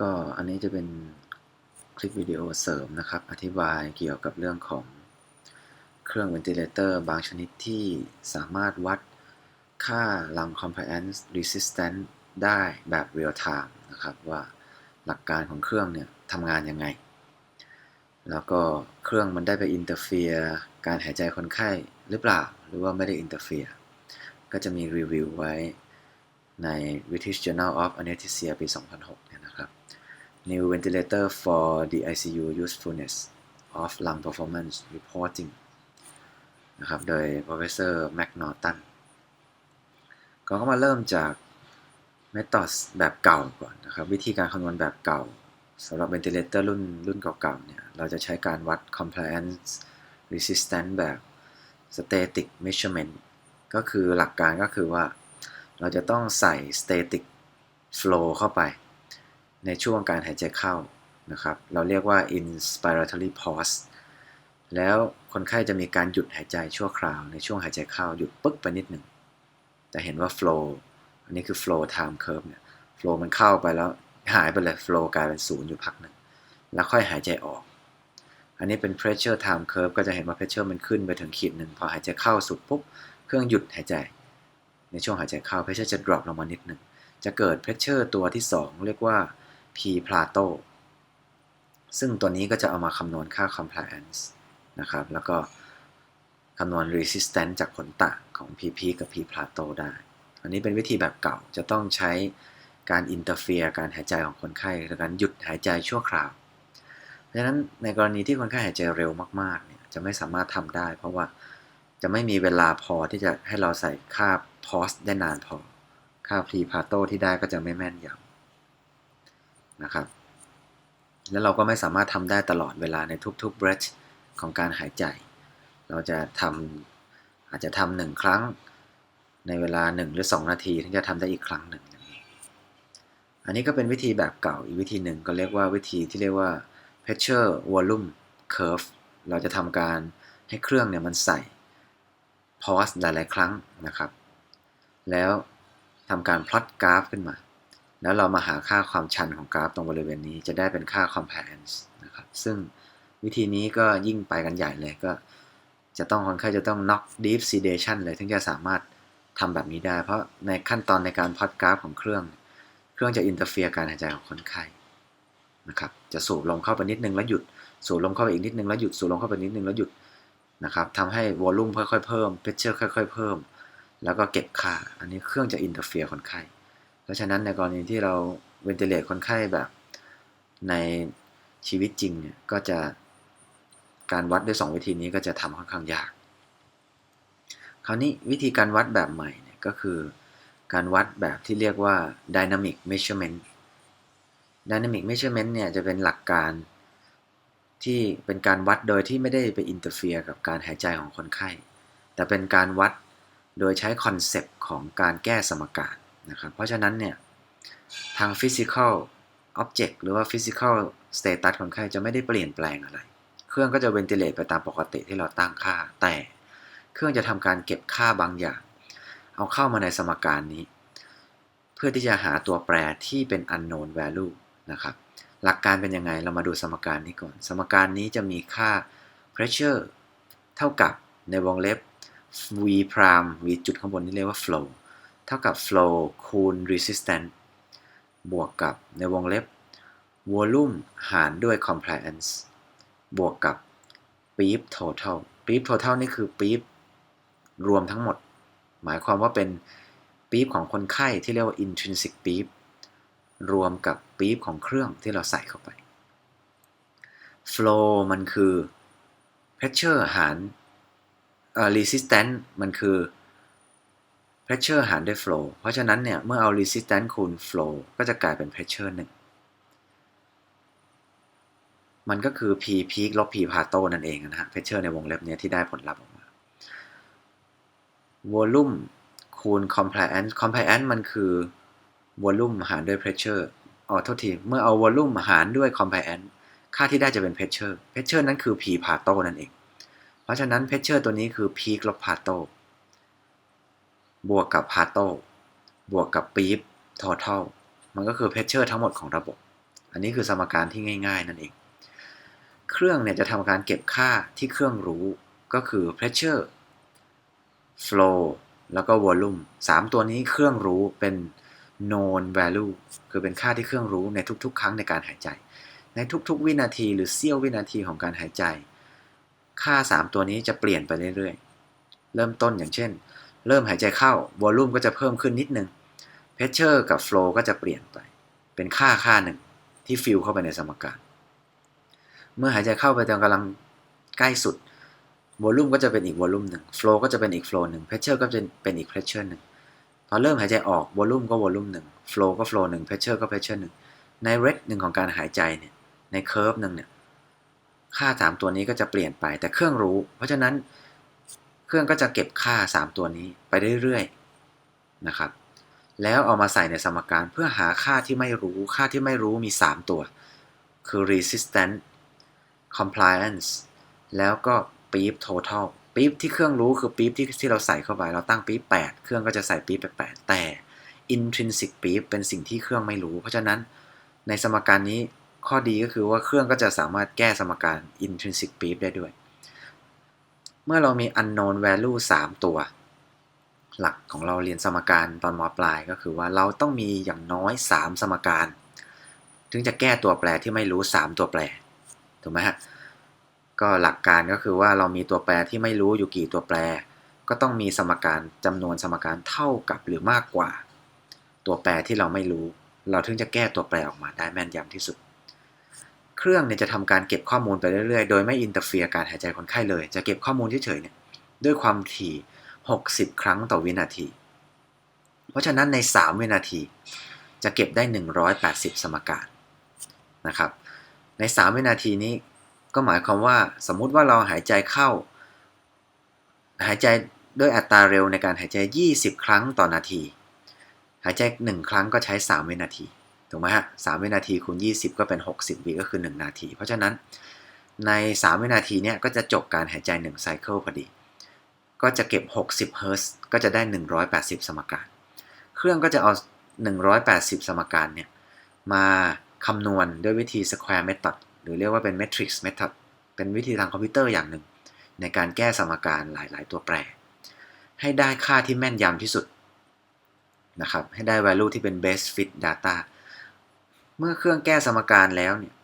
ก็อันนี้จะเป็นคลิปวิดีโอเสริมนะครับ อธิบายเกี่ยวกับเรื่องของเครื่องเวนติเลเตอร์บางชนิดที่สามารถวัดค่าลำ compliance resistance ได้แบบ real time นะครับ ว่าหลักการของเครื่องเนี่ยทำงานยังไง แล้วก็เครื่องมันได้ไปอินเตอร์เฟียการหายใจคนไข้หรือเปล่า หรือว่าไม่ได้อินเตอร์เฟียก็จะมีรีวิวไว้ ใน British Journal of Anesthesia ปี 2006 เนี่ยนะครับ New Ventilator for the ICU Usefulness of Lung Performance Reporting นะครับ โดย Professor McNaughton ก็ก็มาเริ่มจาก Methods แบบเก่าก่อนนะครับ วิธีการคำนวณแบบเก่าสำหรับ ventilator รุ่นรุ่นเก่าๆเนี่ย เราจะใช้การวัด compliance resistance แบบ static measurement ก็คือหลักการก็คือว่า เราจะต้องใส่ static flow เข้าไป ในช่วงการหายใจเข้านะครับ เราเรียกว่า inspiratory pause แล้วคนไข้จะมีการหยุดหายใจชั่วคราว ในช่วงหายใจเข้าหยุดปึ๊กไปนิดหนึ่งจะเห็นว่า flow อันนี้คือ flow time curve เนี่ย flow มันเข้าไปแล้วหายไปเลย flow กลายเป็นศูนย์อยู่พักหนึ่งแล้วค่อยหายใจออก อันนี้เป็น pressure time curve ก็จะเห็นว่า pressure มันขึ้นไปถึงขีดหนึ่งพอหายใจเข้าสุดปุ๊บ เครื่องหยุดหายใจ ในช่วงหายใจเข้า pressure จะ drop ลงมานิดหนึ่ง จะเกิด pressure ตัวที่ 2 เรียกว่า P plateau ซึ่งตัวนี้ก็จะเอามาคำนวณค่า compliance นะครับ แล้วก็คำนวณ resistance จากผลต่างของ PP กับ P plateau ได้ อันนี้เป็นวิธีแบบเก่าจะต้องใช้การอินเตอร์เฟียการหายใจของคนไข้หรือการหยุดหายใจชั่วคราว เพราะฉะนั้นในกรณีที่คนไข้หายใจเร็วมากๆเนี่ยจะไม่สามารถทำได้ เพราะว่าจะไม่มีเวลาพอที่จะให้เราใส่ค่า พอสได้นานพอ ค่าพรีพาโตที่ได้ก็จะไม่แม่นยำนะครับ แล้วเราก็ไม่สามารถทำได้ตลอดเวลาในทุกๆ breath ของการหายใจ เราจะทำอาจจะทำหนึ่งครั้งในเวลา 1 หรือ 2 นาทีถึงจะทำได้อีกครั้งหนึ่ง อันนี้ก็เป็นวิธีแบบเก่าอีกวิธีหนึ่งก็เรียกว่าวิธีที่เรียกว่า pressure volume curve เราจะทำการให้เครื่องเนี่ยมันใส่ pause หลายๆ ครั้งนะครับ แล้วทำการพลอตกราฟขึ้นมา แล้วเรามาหาค่าความชันของกราฟตรงบริเวณนี้จะได้เป็นค่า compliance นะครับ ซึ่งวิธีนี้ก็ยิ่งไปกันใหญ่เลยก็จะต้องคนไข้จะต้อง knock deep sedation เลย ถึงจะสามารถทำแบบนี้ได้ เพราะในขั้นตอนในการพลอตกราฟของเครื่อง เครื่องจะอินเตอร์เฟียร์การหายใจของคนไข้นะครับ จะสูบลมเข้าไปนิดนึงแล้วหยุด สูบลมเข้าไปอีกนิดนึงแล้วหยุด สูบลมเข้าไปนิดนึงแล้วหยุดนะครับทำให้วอลลุ่มค่อยๆเพิ่มเพชเชอร์ค่อย ๆ เพิ่ม แล้วก็เก็บค่า อันนี้เครื่องจะอินเตอร์เฟียร์คนไข้ เพราะฉะนั้นในกรณีที่เราเวนติเลตคนไข้แบบในชีวิตจริงเนี่ยก็จะการวัดด้วย 2 วิธีนี้ก็จะทำค่อนข้างยาก คราวนี้วิธีการวัดแบบใหม่เนี่ยก็คือการวัดแบบที่เรียกว่า dynamic measurement dynamic measurement เนี่ยจะเป็นหลักการที่เป็นการวัดโดยที่ไม่ได้ไปอินเตอร์เฟียกับการหายใจของคนไข้ แต่เป็นการวัด โดยใช้คอนเซปต์ของการแก้สมการนะครับ เพราะฉะนั้นเนี่ยทาง physical object หรือว่า physical status คนไข้จะไม่ได้เปลี่ยนแปลงอะไร เครื่องก็จะเวนติเลตไปตามปกติที่เราตั้งค่า แต่เครื่องจะทำการเก็บค่าบางอย่าง เอาเข้ามาในสมการนี้ เพื่อที่จะหาตัวแปรที่เป็น unknown value นะครับ หลักการเป็นยังไงเรามาดูสมการนี้ก่อน สมการนี้จะมีค่า pressure เท่ากับในวงเล็บ v prime v จุดข้างบนนี่เรียกว่า flow เท่ากับ flow คูณ resistance บวกกับในวงเล็บ volume หารด้วย compliance บวกกับ ปี๊บ total ปี๊บ total นี่คือปี๊บ รวมทั้งหมด หมายความว่าเป็นปี๊บของคนไข้ที่เรียกว่า intrinsic ปี๊บ รวมกับปี๊บของเครื่องที่เราใส่เข้าไป flow มันคือ pressure หาร เอ่อ resistance มันคือ pressure หารด้วย flow เพราะฉะนั้นเนี่ย เมื่อเอา resistance คูณ flow ก็จะกลายเป็น pressure 1มันก็คือ p peak ลบ p plateau นั่นเองนะฮะ pressure ในวงเล็บนี้ที่ได้ผลลัพธ์ออกมา volume คูณ compliance compliance มันคือ volume หารด้วย pressure อ๋อโทษที เมื่อเอา volume หารด้วย compliance ค่าที่ได้จะเป็น pressure pressure นั้นคือ p plateau นั่นเอง ราะฉะนั้น pressure ตัวนี้คือ peak ลบ plateau บวกกับ plateau บวกกับปี๊บ total มันก็คือ pressure ทั้งหมดของระบบ อันนี้คือสมการที่ง่าย ๆ นั่นเอง เครื่องเนี่ยจะทำการเก็บค่าที่เครื่องรู้ก็คือ pressure flow แล้วก็ volume 3 ตัวนี้เครื่องรู้เป็น known value คือเป็นค่าที่เครื่องรู้ในทุกๆ ครั้งในการหายใจ ในทุกๆ วินาทีหรือเสี้ยววินาทีของการหายใจ ค่า 3 ตัวนี้จะเปลี่ยนไปเรื่อยๆ เริ่มต้นอย่างเช่น เริ่มหายใจเข้า volume ก็จะเพิ่มขึ้นนิดนึง pressure กับ flow ก็จะเปลี่ยนไป เป็นค่าค่าหนึ่งที่ฟิลเข้าไปในสมการ เมื่อหายใจเข้าไปตอนกำลังใกล้สุด volume ก็จะเป็นอีก volume หนึ่ง flow ก็จะเป็นอีก flow หนึ่ง pressure ก็จะเป็นอีก pressure หนึ่งพอเริ่มหายใจออก volume ก็ volume หนึ่ง flow ก็ flow หนึ่ง pressure ก็ pressure หนึ่งใน rate หนึ่งของการหายใจเนี่ยใน curve หนึ่งเนี่ย ค่า 3 ตัวนี้ก็จะเปลี่ยนไป แต่เครื่องรู้ เพราะฉะนั้นเครื่องก็จะเก็บค่า 3 ตัวนี้ไปเรื่อยๆนะครับ แล้วเอามาใส่ในสมการเพื่อหาค่าที่ไม่รู้ ค่าที่ไม่รู้มี 3 ตัว คือ resistance compliance แล้วก็ปี๊บ total ปี๊บที่เครื่องรู้คือปี๊บที่ที่เราใส่เข้าไป เราตั้งปี๊บ8 เครื่องก็จะใส่ปี๊บไป8แต่ intrinsic ปี๊บเป็นสิ่งที่เครื่องไม่รู้ เพราะฉะนั้นในสมการนี้ ข้อดีก็คือว่าเครื่องก็จะสามารถแก้สมการ intrinsic ปี๊บได้ด้วย เมื่อเรามี unknown value 3 ตัว หลักของเราเรียนสมการตอนมปลายก็คือว่าเราต้องมีอย่างน้อย 3 สมการ ถึงจะแก้ตัวแปรที่ไม่รู้ 3 ตัวแปร ถูกไหมฮะ ก็หลักการก็คือว่าเรามีตัวแปรที่ไม่รู้อยู่กี่ตัวแปร ก็ต้องมีสมการจำนวนสมการเท่ากับหรือมากกว่า ตัวแปรที่เราไม่รู้ เราถึงจะแก้ตัวแปรออกมาได้แม่นยำที่สุด เครื่องเนี่ยจะทำการเก็บข้อมูลไปเรื่อยๆ โดยไม่อินเตอร์เฟียการหายใจคนไข้เลย จะเก็บข้อมูลเฉยๆเนี่ยด้วยความถี่ 60 ครั้งต่อวินาที เพราะฉะนั้นใน 3 วินาที จะเก็บได้ 180 สมการนะครับ ใน 3 วินาทีนี้ก็หมายความว่าสมมุติว่าเราหายใจเข้า หายใจด้วยอัตราเร็วในการหายใจ 20 ครั้งต่อนาที หายใจ 1 ครั้งก็ใช้ 3 วินาที ถูกไหมฮะ3วินาทีคูณ 20 ก็เป็น 60 วิก็คือ 1 นาที เพราะฉะนั้นใน 3 วินาทีเนี้ยก็จะจบการหายใจ1ไซเคิลพอดี ก็จะเก็บ 60 เฮิร์ตซ์ก็จะได้ 180 สมการ เครื่องก็จะเอา 180 สมการเนี่ยมาคำนวณด้วยวิธี square method หรือเรียกว่าเป็น matrix method เป็นวิธีทางคอมพิวเตอร์อย่างหนึ่ง ในการแก้สมการหลาย ๆ ตัวแปร ให้ได้ค่าที่แม่นยำที่สุดนะครับให้ได้ value ที่เป็น best fit data มื่อเครื่องแก้สมการแล้วเนี่ย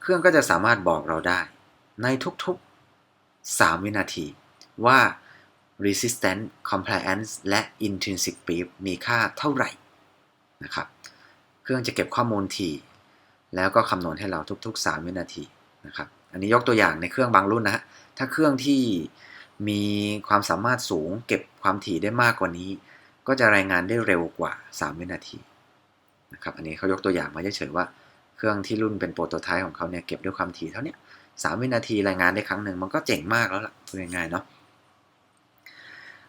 เครื่องก็จะสามารถบอกเราได้ ในทุกๆ 3 วินาที ว่า resistance compliance และ intrinsic beep มีค่าเท่าไหร่นะครับ เครื่องจะเก็บข้อมูลที แล้วก็คำนวณให้เราทุก ๆ 3 วินาทีนะครับ อันนี้ยกตัวอย่างในเครื่องบางรุ่นนะฮะ ถ้าเครื่องที่มีความสามารถสูงเก็บความถี่ได้มากกว่านี้ ก็จะรายงานได้เร็วกว่า 3 วินาที นะครับอันนี้เขายกตัวอย่างมาเฉยๆว่าเครื่องที่รุ่นเป็นโปรโตไทป์ของเขาเนี่ยเก็บด้วยความถี่เท่านี้สามวินาทีรายงานได้ครั้งหนึ่งมันก็เจ๋งมากแล้วล่ะพูดง่ายๆเนาะ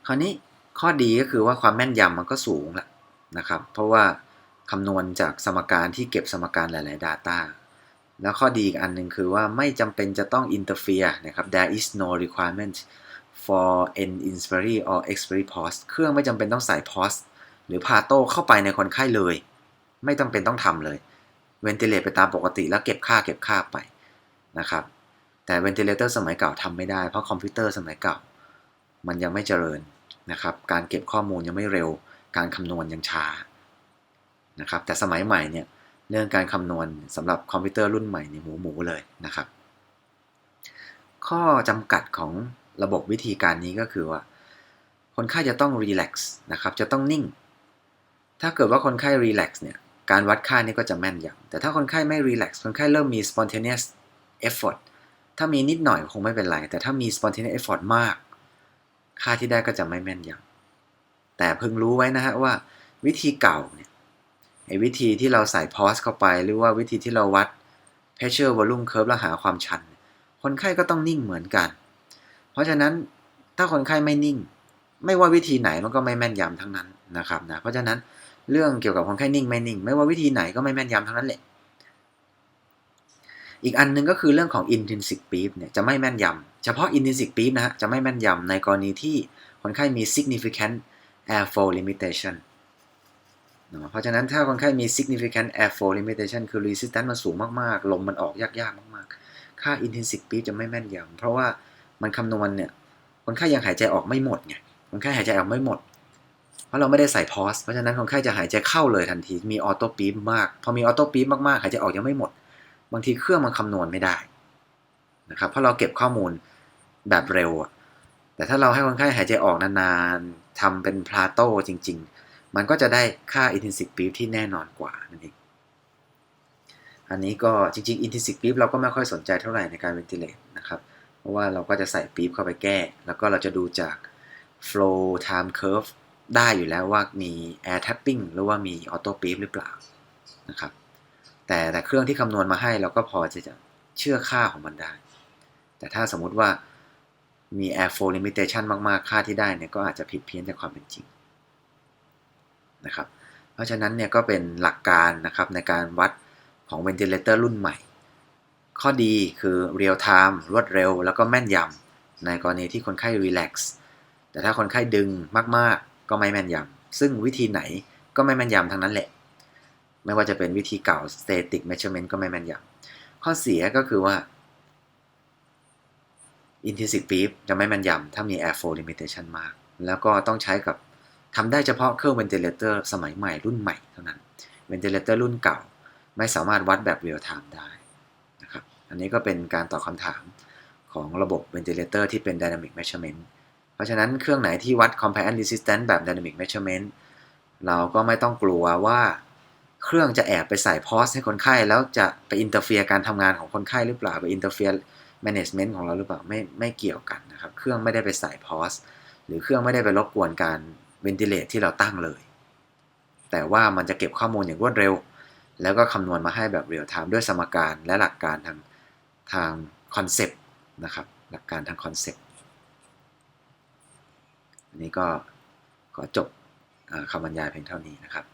คราวนี้ข้อดีก็คือว่าความแม่นยำมันก็สูงละนะครับ เพราะว่าคำนวณจากสมการที่เก็บสมการหลาย ๆ Data แล้วข้อดีอีกอันหนึ่งคือว่าไม่จำเป็นจะต้อง interfere นะครับ there is no requirement for an inspiry or expiry pause เครื่องไม่จำเป็นต้องใส่ pause หรือพาโต้เข้าไปในคนไข้เลย ไม่ต้องเป็นต้องทำเลย ventilate ไปตามปกติแล้วเก็บค่าเก็บค่าไปนะครับ แต่ ventilator สมัยเก่าทำไม่ได้ เพราะคอมพิวเตอร์สมัยเก่า มันยังไม่เจริญนะครับ การเก็บข้อมูลยังไม่เร็ว การคำนวณยังช้านะครับ แต่สมัยใหม่เนี่ยเรื่องการคำนวณสำหรับคอมพิวเตอร์รุ่นใหม่ในหมูหมูเลยนะครับ ข้อจำกัดของระบบวิธีการนี้ก็คือว่า คนไข้จะต้องรีแลกซ์นะครับ จะต้องนิ่ง ถ้าเกิดว่าคนไข้รีแลกซ์เนี่ย การวัดค่านี้ก็จะแม่นยำแต่ถ้าคนไข้ไม่รีแลกซ์คนไข้เริ่มมี spontaneous effort ถ้ามีนิดหน่อยคงไม่เป็นไร แต่ถ้ามี spontaneous effort มาก ค่าที่ได้ก็จะไม่แม่นยำแต่เพึงรู้ไว้นะฮะว่า วิธีเก่าเนี่ยไอ้วิธีที่เราใส่พอสเข้าไป หรือว่าวิธีที่เราวัด pressure volume curve แล้วหาความชัน คนไข้ก็ต้องนิ่งเหมือนกัน เพราะฉะนั้นถ้าคนไข้ไม่นิ่ง ไม่ว่าวิธีไหนมันก็ไม่แม่นยำทั้งนั้นนะครับนะเพราะฉะนั้น เรื่องเกี่ยวกับคนไข้นิ่งไม่นิ่ง ไม่ว่าวิธีไหนก็ไม่แม่นยำทั้งนั้นแหละ อีกอันนึงก็คือเรื่องของ intrinsic beep เนี่ยจะไม่แม่นยำ เฉพาะ intrinsic beep นะฮะจะไม่แม่นยำในกรณีที่คนไข้มี significant airflow limitation เนะเพราะฉะนั้นถ้าคนไข้มี significant airflow limitation คือ resistance มันสูงมากๆ ลมมันออกยากๆ มากๆ ค่า intensive beat จะไม่แม่นยำ เพราะว่ามันคำนวณเนี่ย คนไข้ยังหายใจออกไม่หมดไง คนไข้หายใจออกไม่หมด ราะเราไม่ได้ใส่พอสเพราะฉะนั้นคนไข้จะหายใจเข้าเลยทันที มีออโต้ปี๊บมาก พอมีออโต้ปี๊บมาก ๆ หายใจออกยังไม่หมด บางทีเครื่องมันคำนวณไม่ได้นะครับ เพราะเราเก็บข้อมูลแบบเร็ว แต่ถ้าเราให้คนไข้หายใจออกนานๆทำเป็นพลาโตจริง ๆ มันก็จะได้ค่า intensive beat ที่แน่นอนกว่านั่นเอง อันนี้ก็จริงๆ intensive beat เราก็ไม่ค่อยสนใจเท่าไหร่ในการ ventilate นะครับ เพราะว่าเราก็จะใส่ปี๊บเข้าไปแก้ แล้วก็เราจะดูจาก flow time curve ได้อยู่แล้วว่ามี air tapping หรือว่ามี auto ปี๊บหรือเปล่านะครับ แต่แต่เครื่องที่คำนวณมาให้เราก็พอจะจะเชื่อค่าของมันได้ แต่ถ้าสมมุติว่ามี air flow limitation มาก ๆ ค่าที่ได้เนี่ยก็อาจจะผิดเพี้ยนจากความเป็นจริงนะครับ เพราะฉะนั้นเนี่ยก็เป็นหลักการนะครับในการวัดของ ventilator รุ่นใหม่ ข้อดีคือ real time รวดเร็ว แล้วก็แม่นยำในกรณีที่คนไข้ relax แต่ถ้าคนไข้ดึงมาก ๆ ก็ไม่แม่นยำซึ่งวิธีไหนก็ไม่แม่นยำทั้งนั้นแหละ ไม่ว่าจะเป็นวิธีเก่า static measurement ก็ไม่แม่นยำข้อเสียก็คือว่า intensive beep จะไม่แม่นยำถ้ามี airflow limitation มาก แล้วก็ต้องใช้กับทำได้เฉพาะเครื่อง ventilator สมัยใหม่รุ่นใหม่เท่านั้น ventilator รุ่นเก่า ไม่สามารถวัดแบบ real time ได้นะครับ อันนี้ก็เป็นการตอบคำถามของระบบ ventilator ที่เป็น dynamic measurement เพราะฉะนั้นเครื่องไหนที่วัด compliance resistance แบบ dynamic measurement เราก็ไม่ต้องกลัวว่าเครื่องจะแอบไปใส่พอสให้คนไข้แล้วจะไปอินเตอร์เฟียการทำงานของคนไข้หรือเปล่าไปอินเตอร์เฟีย management ของเราหรือเปล่าไม่ไม่เกี่ยวกันนะครับ เครื่องไม่ได้ไปใส่พอสหรือเครื่องไม่ได้ไปรบกวนการ ventilate ที่เราตั้งเลย แต่ว่ามันจะเก็บข้อมูลอย่างรวดเร็ว แล้วก็คำนวณมาให้แบบ real time ด้วยสมการและหลักการทางทางคอนเซปต์นะครับหลักการทางคอนเซปต์ อันนี้ก็ขอจบคำบรรยายเพียงเท่านี้นะครับ